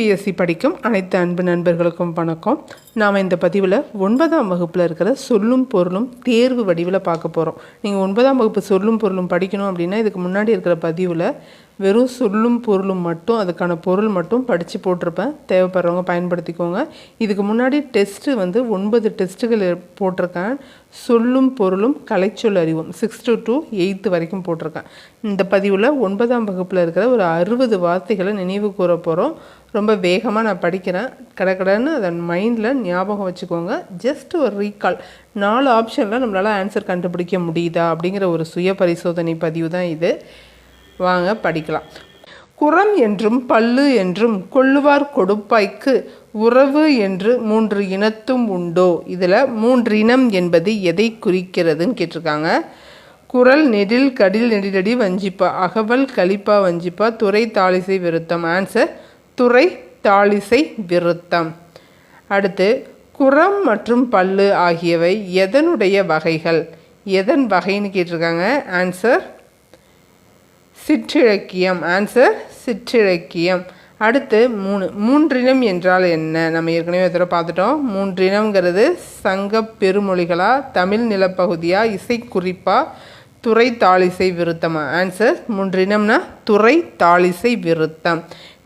TNPSC படிக்கும் அனைத்து அன்பு நண்பர்களுக்கும் வணக்கம். நாம் இந்த பதிவில் ஒன்பதாம் வகுப்பில் இருக்கிற சொல்லும் பொருளும் தேர்வு வடிவில் பார்க்க போகிறோம் நீங்கள் ஒன்பதாம் வகுப்பு சொல்லும் பொருளும் படிக்கணும் அப்படின்னா இதுக்கு முன்னாடி இருக்கிற பதிவில் வெறும் சொல்லும் பொருளும் மட்டும் அதுக்கான பொருள் மட்டும் படித்து போட்டிருப்பேன். தேவைப்படுறவங்க பயன்படுத்திக்கோங்க. இதுக்கு முன்னாடி டெஸ்ட்டு வந்து ஒன்பது டெஸ்ட்டுகள் போட்டிருக்கேன். சொல்லும் பொருளும் கலைச்சொல் அறிவும். சிக்ஸ்த்து டு எயித்து வரைக்கும் போட்டிருக்கேன். இந்த பதிவில் ஒன்பதாம் வகுப்பில் இருக்கிற ஒரு அறுபது வார்த்தைகளை நினைவு கூற போகிறோம் ரொம்ப வேகமாக நான் படிக்கிறேன். கடகடன்னு அதை மைண்டில் ஞாபகம் வச்சுக்கோங்க. ஜஸ்ட் ஒரு ரீகால் நாலு ஆப்ஷனில் நம்மளால் ஆன்சர் கண்டுபிடிக்க முடியுதா அப்படிங்கிற ஒரு சுய பரிசோதனை பதிவு தான் இது. வாங்க படிக்கலாம். குரம் என்றும் பல்லு என்றும் கொள்ளுவார் கொடுப்பாய்க்கு உறவு என்று மூன்று இனத்தும் உண்டோ? இதில் மூன்று இனம் என்பது எதை குறிக்கிறதுன்னு கேட்டிருக்காங்க. குரல் நெடில் கடில் நெடிலடி வஞ்சிப்பா அகவல் கலிப்பா வஞ்சிப்பா துறை தாளிசை விருத்தம். ஆன்சர் துறை தாளிசை விருத்தம். அடுத்து குரம் மற்றும் பல்லு ஆகியவை எதனுடைய வகைகள்? எதன் வகைன்னு கேட்டிருக்காங்க. ஆன்சர் சிற்றிலக்கியம். ஆன்சர் சிற்றிலக்கியம். அடுத்து மூணு மூன்றினம் என்றால் என்ன? நம்ம ஏற்கனவே ஒரு தடவை பார்த்துட்டோம். மூன்றினம்ங்கிறது சங்க பெருமொழிகளா தமிழ் நிலப்பகுதியா இசைக்குறிப்பா துறை தாளிசை விருத்தமா? ஆன்சர் மூன்றினம்னா துறை தாளிசை விருத்தம்.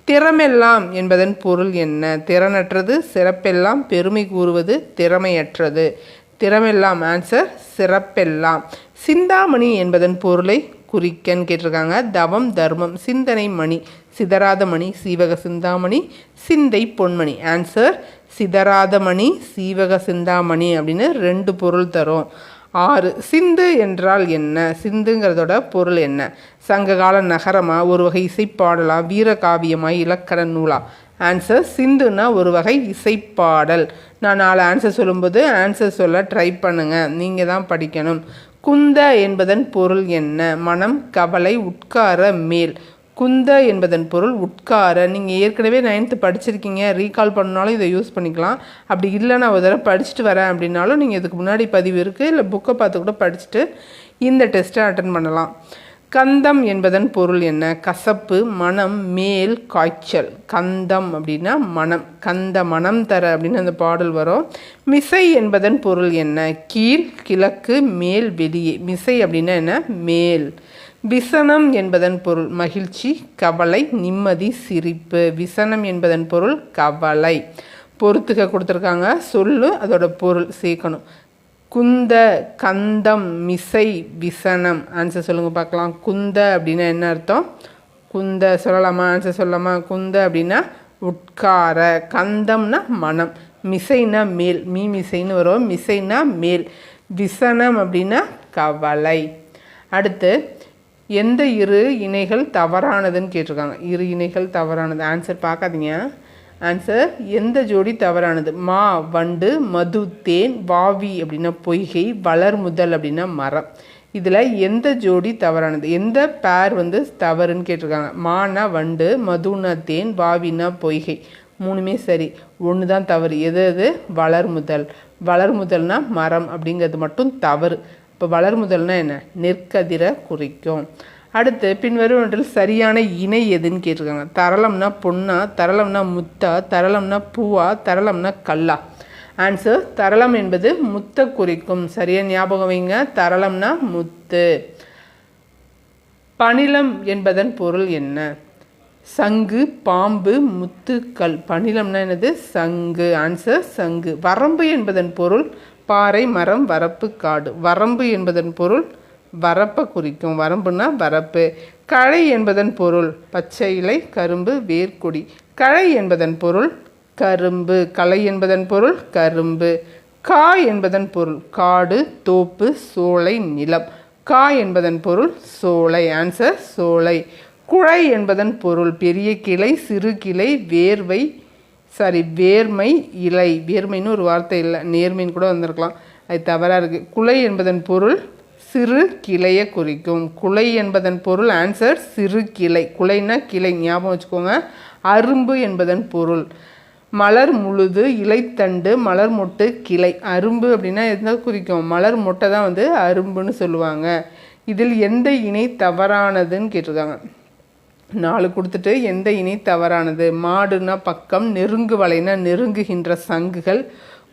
திறமெல்லாம் என்பதன் பொருள் என்ன? திறனற்றது சிறப்பெல்லாம் பெருமை கூறுவது திறமையற்றது. திறமெல்லாம் ஆன்சர் சிறப்பெல்லாம். சிந்தாமணி என்பதன் பொருளை குறிக்கன்னு கேட்டிருக்காங்க. தவம் தர்மம் சிந்தனை மணி. சிதறாத மணி சீவக சிந்தாமணி. சிந்தை பொன்மணி. ஆன்சர் சிதறாத மணி சீவக சிந்தாமணி அப்படின்னு ரெண்டு பொருள் தரும். ஆறு சிந்து என்றால் என்ன? சிந்துங்கிறதோட பொருள் என்ன? சங்ககால நகரமாக ஒரு வகை இசைப்பாடலா? வீரகாவியமா இலக்கண நூலா? ஆன்சர் சிந்துனா ஒரு வகை இசைப்பாடல். நான் நாலு ஆன்சர் சொல்லும்போது ஆன்சர் சொல்ல ட்ரை பண்ணுங்கள் நீங்கள் தான் படிக்கணும். குந்த என்பதன் பொருள் என்ன? மனம் கவலை உட்கார மேல். குந்த என்பதன் பொருள் உட்கார. நீங்கள் ஏற்கனவே நைன்த்து படிச்சிருக்கீங்க. ரீகால் பண்ணாலும் இதை யூஸ் பண்ணிக்கலாம். அப்படி இல்லை நான் ஒரு தடவை படிச்சுட்டு வரேன் அப்படின்னாலும் நீங்கள் இதுக்கு முன்னாடி பதிவு இருக்குது இல்லை புக்கை பார்த்து கூட படிச்சுட்டு இந்த டெஸ்ட்டை அட்டன் பண்ணலாம். கந்தம் என்பதன் பொருள் என்ன? கசப்பு மனம் மேல் காய்ச்சல். கந்தம் அப்படின்னா மனம். கந்த மனம் தர அப்படின்னு அந்த பாடல் வரும். மிசை என்பதன் பொருள் என்ன? கீழ் கிழக்கு மேல் வெளியே. மிசை அப்படின்னா என்ன? மேல். விசனம் என்பதன் பொருள் மகிழ்ச்சி கவலை நிம்மதி சிரிப்பு. விசனம் என்பதன் பொருள் கவலை. பொறுத்துக்க கொடுத்துருக்காங்க. சொல்லு அதோட பொருள் சேர்க்கணும். குந்த கந்தம் மிசை விசனம். ஆன்சர் சொல்லுங்கள் பார்க்கலாம். குந்த அப்படின்னா என்ன அர்த்தம்? குந்த சொல்லலாமா? ஆன்சர் சொல்லலாமா? குந்த அப்படின்னா உட்கார கந்தம்னா மனம். மிசைனா மேல். மீ மிசைன்னு வரும். மிசைனா மேல். விசனம் அப்படின்னா கவலை. அடுத்து எந்த இரு இணைகள் தவறானதுன்னு கேட்டிருக்காங்க. இரு இணைகள் தவறானது. ஆன்சர் பார்க்காதீங்க. ஆன்சர் எந்த ஜோடி தவறானது? மா வண்டு மது தேன் வாவி அப்படின்னா பொய்கை வளர் முதல் அப்படின்னா மரம். இதில் எந்த ஜோடி தவறானது? எந்த பேர் வந்து தவறுன்னு கேட்டிருக்காங்க. மானா வண்டு மதுனா தேன் வாவினா பொய்கை. மூணுமே சரி. ஒன்று தான் தவறு. எது எது? வளர் முதல். வளர் முதல்னா மரம் அப்படிங்கிறது மட்டும் தவறு. இப்போ வளர் முதல்னா என்ன? நெற்கதிரை குறிக்கும். அடுத்து பின்வரும் ஒன்றில் சரியான இணை எதுன்னு கேட்டிருக்காங்க. தரளம்னா பொண்ணா தரளம்னா முத்தா தரளம்னா பூவா தரளம்னா கல்லா. ஆன்சர் தரளம் என்பது முத்த குறிக்கும். சரியாக ஞாபகம் வைங்க. தரளம்னா முத்து. பணிலம் என்பதன் பொருள் என்ன? சங்கு பாம்பு முத்துக்கல் பணிலம்னா என்னது? சங்கு. ஆன்சர் சங்கு. வரம்பு என்பதன் பொருள் பாறை மரம் வரப்பு காடு. வரம்பு என்பதன் பொருள் வரப்பை குறிக்கும். வரம்புனா வரப்பு. களை என்பதன் பொருள் பச்சை இலை கரும்பு வேர்க்கொடி. களை என்பதன் பொருள் கரும்பு. களை என்பதன் பொருள் கரும்பு. கா என்பதன் பொருள் காடு தோப்பு சோலை நிலம். கா என்பதன் பொருள் சோலை. ஆன்சர் சோலை. குழை என்பதன் பொருள் பெரிய கிளை சிறு கிளை வேர்வை சாரி வேர்மை இலை. வேர்மைன்னு ஒரு வார்த்தை இல்லை. நேர்மைன்னு கூட வந்திருக்கலாம். அது தவறாக இருக்குது குலை என்பதன் பொருள் சிறு கிளையை குறிக்கும். குலை என்பதன் பொருள் ஆன்சர் சிறு கிளை. குலைனா கிளை ஞாபகம் வச்சுக்கோங்க. அரும்பு என்பதன் பொருள். மலர் முழுது இலைத்தண்டு மலர் மொட்டு கிளை. அரும்பு அப்படின்னா எந்த குறிக்கும்? மலர் மொட்டை தான் வந்து அரும்புன்னு சொல்லுவாங்க. இதில் எந்த இணை தவறானதுன்னு கேட்டிருக்காங்க. நாலு கொடுத்துட்டு எந்த இணை தவறானது? மாடுனா பக்கம் நெருங்கு வலைனா நெருங்குகின்ற சங்குகள்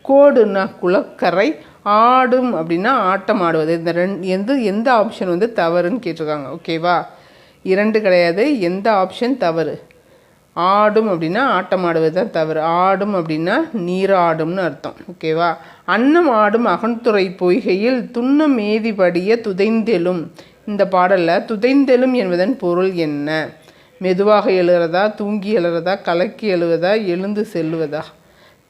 கோடுனா குளக்கரை ஆடும் அப்படின்னா ஆட்டம் ஆடுவது. இந்த ரெண்டு எந்த எந்த ஆப்ஷன் வந்து தவறுன்னு கேட்டிருக்காங்க. ஓகேவா இரண்டு கிடையாது. எந்த ஆப்ஷன் தவறு? ஆடும் அப்படின்னா ஆட்டம் ஆடுவது தான் தவறு. ஆடும் அப்படின்னா நீராடும்னு அர்த்தம். ஓகேவா அன்னம் ஆடும் அகன்துறை பொய்கையில் துன்னம் மேதிபடிய துதைந்தெழும். இந்த பாடலில் துதைந்தெழும் என்பதன் பொருள் என்ன? மெதுவாக எழுகிறதா தூங்கி எழுறதா? கலக்கி எழுவதா? எழுந்து செல்லுவதா?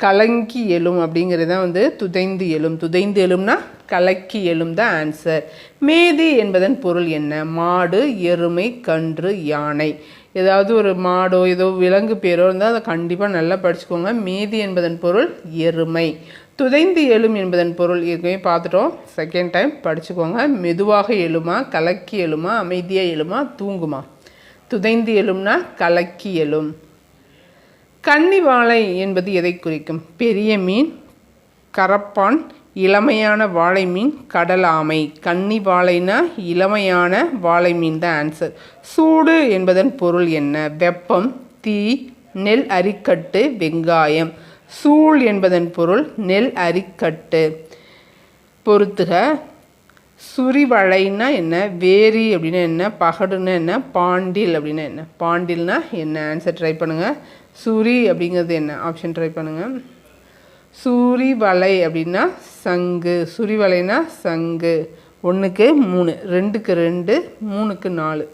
கலங்கி எழும் அப்படிங்கிறது தான் வந்து துதைந்து எழும். துதைந்து எழும்னா கலக்கி எழும் தான் ஆன்சர் மேதி என்பதன் பொருள் என்ன? மாடு எருமை கன்று யானை. ஏதாவது ஒரு மாடோ ஏதோ விலங்கு பேரோ இருந்தால் அதை கண்டிப்பாக நல்லா படிச்சுக்கோங்க. மேதி என்பதன் பொருள் எருமை. துதைந்து எழும் என்பதன் பொருள் ஏற்கனவே பார்த்துட்டோம். செகண்ட் டைம் படிச்சுக்கோங்க. மெதுவாக எழுமா கலக்கி எழுமா அமைதியாக எழுமா தூங்குமா? துதைந்து எழும்னா கலக்கி எழும். கன்னிவாழை என்பது எதை குறிக்கும்? பெரிய மீன் கரப்பான் இளமையான வாழை மீன் கடல் ஆமை. கன்னி வாழைனா இளமையான வாழை மீன் தான் ஆன்சர் சூடு என்பதன் பொருள் என்ன? வெப்பம் தீ நெல் அரிக்கட்டு வெங்காயம். சூள் என்பதன் பொருள் நெல் அரிக்கட்டு. பொறுத்துக சுரிவளைன்னா என்ன? வேரி அப்படின்னா என்ன? பகடுன்னா என்ன? பாண்டில் அப்படின்னா என்ன? பாண்டில்னா என்ன? ஆன்சர் ட்ரை பண்ணுங்கள் சூரி அப்படிங்கிறது என்ன? ஆப்ஷன் ட்ரை பண்ணுங்கள் சூரி வலை அப்படின்னா சங்கு. சுரி வலைனா சங்கு. ஒன்றுக்கு மூணு. ரெண்டுக்கு ரெண்டு மூணுக்கு நாலு.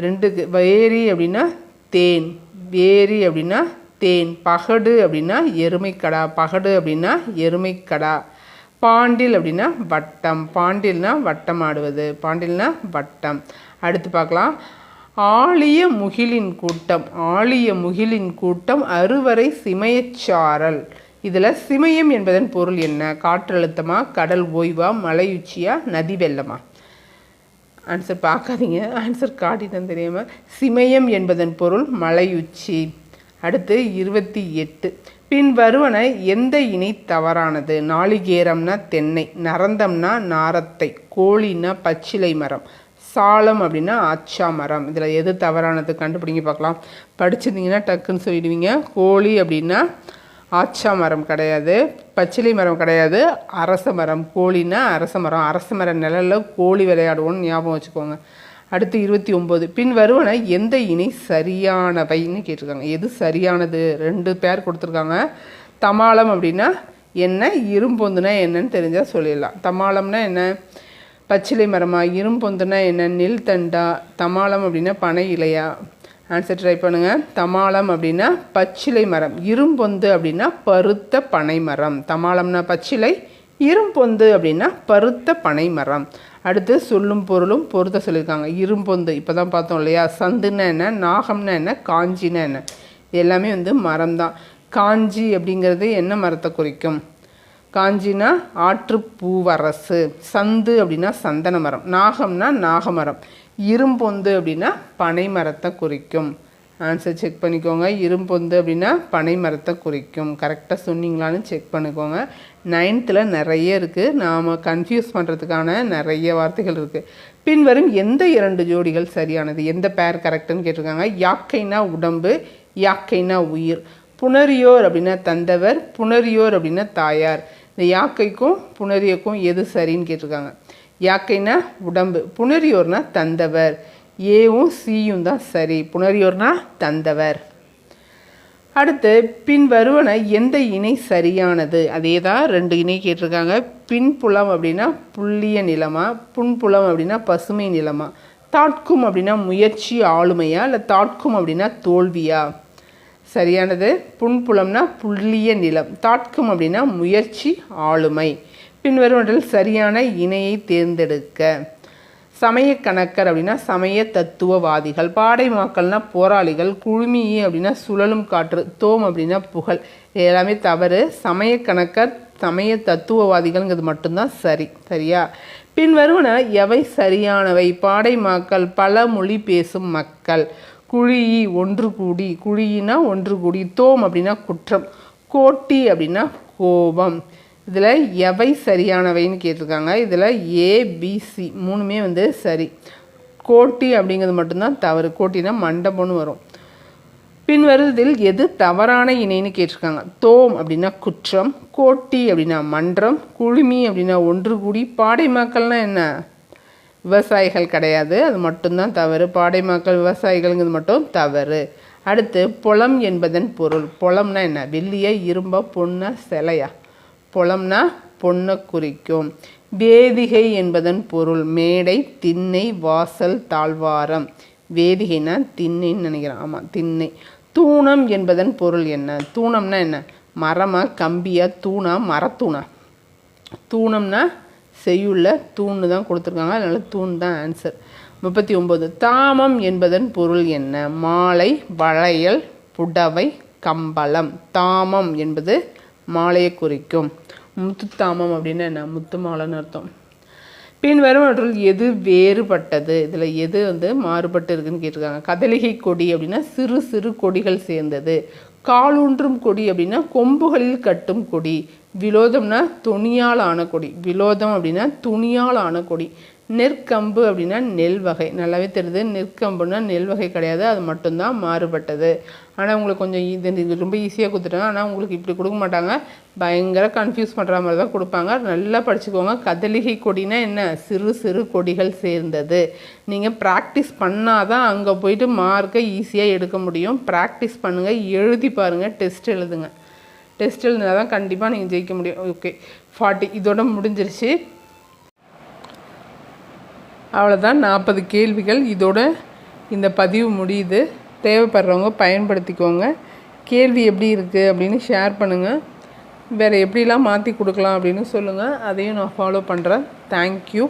ரெண்டுக்கு வேரி அப்படின்னா தேன். வேரி அப்படின்னா தேன். பகடு அப்படின்னா எருமைக்கடா. பகடு அப்படின்னா எருமைக்கடா. பாண்டில் அப்படின்னா வட்டம். பாண்டில்னா வட்டம் ஆடுவது. பாண்டில்னா வட்டம். அடுத்து பார்க்கலாம். ஆழிய முகிலின் கூட்டம் ஆழிய முகிலின் கூட்டம் அறுவரை சிமயச்சாரல் இதில் சிமயம் என்பதன் பொருள் என்ன? காற்றழுத்தமா கடல் ஓய்வா மலையுச்சியா நதி வெள்ளமா? ஆன்சர் பார்க்காதீங்க. ஆன்சர் காட்டிதான் தெரியாமல் சிமயம் என்பதன் பொருள் மலையுச்சி. அடுத்து இருபத்தி எட்டு. பின் வருவன எந்த இணை தவறானது? நாளிகேரம்னா தென்னை நரந்தம்னா நாரத்தை கோழின்னா பச்சிலை மரம் சாலம் அப்படின்னா ஆச்சா மரம். இதில் எது தவறானது கண்டுபிடிங்க பார்க்கலாம். படிச்சிருந்தீங்கன்னா டக்குன்னு சொல்லிடுவீங்க. கோழி அப்படின்னா ஆச்சா மரம் கிடையாது. பச்சிலை மரம் கிடையாது. அரச மரம். கோழின்னா அரச மரம். அரச மர நிழலில் கோழி விளையாடுவோன்னு ஞாபகம் வச்சுக்கோங்க. அடுத்து இருபத்தி ஒம்பது பின் வருவன எந்த இணை சரியானவைன்னு கேட்டிருக்காங்க. எது சரியானது? ரெண்டு பேர் கொடுத்துருக்காங்க. தமாலம் அப்படின்னா என்ன? இரும்பொந்துனா என்னன்னு தெரிஞ்சால் சொல்லிடலாம். தமாளம்னா என்ன? பச்சிலை மரமா? இரும்பொந்துனா என்ன? நெல் தண்டா. தமாலம் அப்படின்னா பனை இலையா? ஆன்சர் ட்ரை பண்ணுங்கள் தமாலம் அப்படின்னா பச்சிலை மரம். இரும்பொந்து அப்படின்னா பருத்த பனை மரம். தமாலம்னா பச்சிலை இரும்பொந்து அப்படின்னா பருத்த பனை மரம். அடுத்து சொல்லும் பொருளும் பொருத்த சொல்லியிருக்காங்க. இரும்பொந்து இப்போ தான் பார்த்தோம் இல்லையா? சந்துன்னா என்ன? நாகம்னா என்ன? காஞ்சின்னா என்ன? எல்லாமே வந்து மரம் தான் காஞ்சி அப்படிங்கிறது என்ன மரத்தை குறிக்கும்? காஞ்சினா ஆற்றுப்பூவரசு சந்து அப்படின்னா சந்தன மரம் நாகம்னா நாகமரம் இரும்பொந்து அப்படின்னா பனை மரத்தை குறிக்கும். ஆன்சர் செக் பண்ணிக்கோங்க. இரும்பொந்து அப்படின்னா பனை மரத்தை குறிக்கும் கரெக்டாக சொன்னீங்களான்னு செக் பண்ணிக்கோங்க. நைன்த்தில் நிறைய இருக்குது நாம் கன்ஃபியூஸ் பண்ணுறதுக்கான நிறைய வார்த்தைகள் இருக்குது பின்வரும் எந்த இரண்டு ஜோடிகள் சரியானது? எந்த பேர் கரெக்டுன்னு கேட்டிருக்காங்க. யாக்கைனா உடம்பு யாக்கைனா உயிர். புனரியோர் அப்படின்னா தந்தவர் புனரியோர் அப்படின்னா தாயார். இந்த யாக்கைக்கும் புனரியக்கும் எது சரின்னு கேட்டிருக்காங்க. யாக்கைனா உடம்பு புனரியோர்னா தந்தவர். ஏவும் சியும் தான் சரி புனரியோர்னா தந்தவர். அடுத்து பின் வருவன எந்த இணை சரியானது? அதே தான் ரெண்டு இணை கேட்டிருக்காங்க. பின்புலம் அப்படின்னா புள்ளிய நிலமா புன்புலம் அப்படின்னா பசுமை நிலமா? தாட்கும் அப்படின்னா முயற்சி ஆளுமையா? இல்லை தாட்கும் அப்படின்னா தோல்வியா? சரியானது. புண்புலம்னா புள்ளிய நிலம். தாட்கும் அப்படின்னா முயற்சி ஆளுமை. பின்வருவற்றில் சரியான இணையை தேர்ந்தெடுக்க. சமய கணக்கர் அப்படின்னா சமய தத்துவவாதிகள். பாடை மாக்கள்னா போராளிகள். குழுமி அப்படின்னா சுழலும் காற்று. தோம் அப்படின்னா புகழ். எல்லாமே தவறு. சமய கணக்கர் சமய தத்துவவாதிகள்ங்கிறது மட்டும்தான் சரி. சரியா? பின்வருவன எவை சரியானவை? பாடை மாக்கள் பல மொழி பேசும் மக்கள். குழியி ஒன்று கூடி குழியினா ஒன்று கூடி தோம் அப்படின்னா குற்றம் கோட்டி அப்படின்னா கோபம். இதில் எவை சரியானவைன்னு கேட்டிருக்காங்க. இதில் ஏபிசி மூணுமே வந்து சரி. கோட்டி அப்படிங்கிறது மட்டும்தான் தவறு. கோட்டினா மண்டபம்னு வரும். பின்வருவதில் எது தவறான இணைன்னு கேட்டிருக்காங்க. தோம் அப்படின்னா குற்றம் கோட்டி அப்படின்னா மன்றம் குழுமி அப்படின்னா ஒன்று கூடி. பாடை மக்கள்னால் என்ன? விவசாயிகள் கிடையாது. அது மட்டும்தான் தவறு. பாடைமாக்கள் விவசாயிகள்ங்கிறது மட்டும் தவறு. அடுத்து புலம் என்பதன் பொருள். புலம்னா என்ன? வெள்ளிய இரும்ப பொண்ணா சிலையா? புலம்னா பொண்ணை குறிக்கும். வேதிகை என்பதன் பொருள். மேடை திண்ணை வாசல் தாழ்வாரம். வேதிகைனா திண்ணைன்னு நினைக்கிறேன். ஆமாம் திண்ணை. தூணம் என்பதன் பொருள் என்ன? தூணம்னா என்ன? மரமா கம்பியா தூணா மரத்தூணா? தூணம்னா செய்யுள்ள தூண் தான் கொடுத்துருக்காங்க. அதனால் தூண் தான் ஆன்சர் முப்பத்தி ஒம்பது தாமம் என்பதன் பொருள் என்ன? மாலை வளையல் புடவை கம்பளம். தாமம் என்பது மாலையை குறிக்கும். முத்துத்தாமம் அப்படின்னா என்ன? முத்து மாலைன்னு அர்த்தம். பின் வருவற்றுள் எது வேறுபட்டது? இதில் எது வந்து மாறுபட்டு இருக்குன்னு கேட்டிருக்காங்க. கதலிகை கொடி அப்படின்னா சிறு சிறு கொடிகள் சேர்ந்தது. காலூன்றும் கொடி அப்படின்னா கொம்புகளில் கட்டும் கொடி. விலோதம்னா துணியால் ஆன கொடி. விலோதம் அப்படின்னா துணியால் ஆன கொடி. நெற்கம்பு அப்படின்னா நெல் வகை. நல்லாவே தெரியுது. நெற்கம்புனா நெல் வகை கிடையாது. அது மட்டும்தான் மாறுபட்டது. ஆனால் உங்களுக்கு கொஞ்சம் இது ரொம்ப ஈஸியாக கொடுத்துட்டாங்க ஆனால் உங்களுக்கு இப்படி கொடுக்க மாட்டாங்க. பயங்கர கன்ஃபியூஸ் பண்ணுற மாதிரி தான் கொடுப்பாங்க. நல்லா படிச்சுக்கோங்க. கதலிகை கொடினா என்ன? சிறு சிறு கொடிகள் சேர்ந்தது. நீங்கள் ப்ராக்டிஸ் பண்ணால் தான் அங்கே போயிட்டு மார்க்கை ஈஸியாக எடுக்க முடியும். ப்ராக்டிஸ் பண்ணுங்கள் எழுதி பாருங்கள் டெஸ்ட் எழுதுங்க. டெஸ்ட் எழுதினா தான் கண்டிப்பாக நீங்கள் ஜெயிக்க முடியும். ஓகே ஃபார்ட்டி இதோட முடிஞ்சிருச்சு. அவ்வளோதான் நாற்பது கேள்விகள். இதோட இந்த பதிவு முடியுது. தேவைப்படுறவங்க பயன்படுத்திக்கோங்க. கேள்வி எப்படி இருக்குது அப்படின்னு ஷேர் பண்ணுங்கள் வேறு எப்படிலாம் மாற்றி கொடுக்கலாம் அப்படின்னு சொல்லுங்கள் அதையும் நான் ஃபாலோ பண்ணுறேன் தேங்க்யூ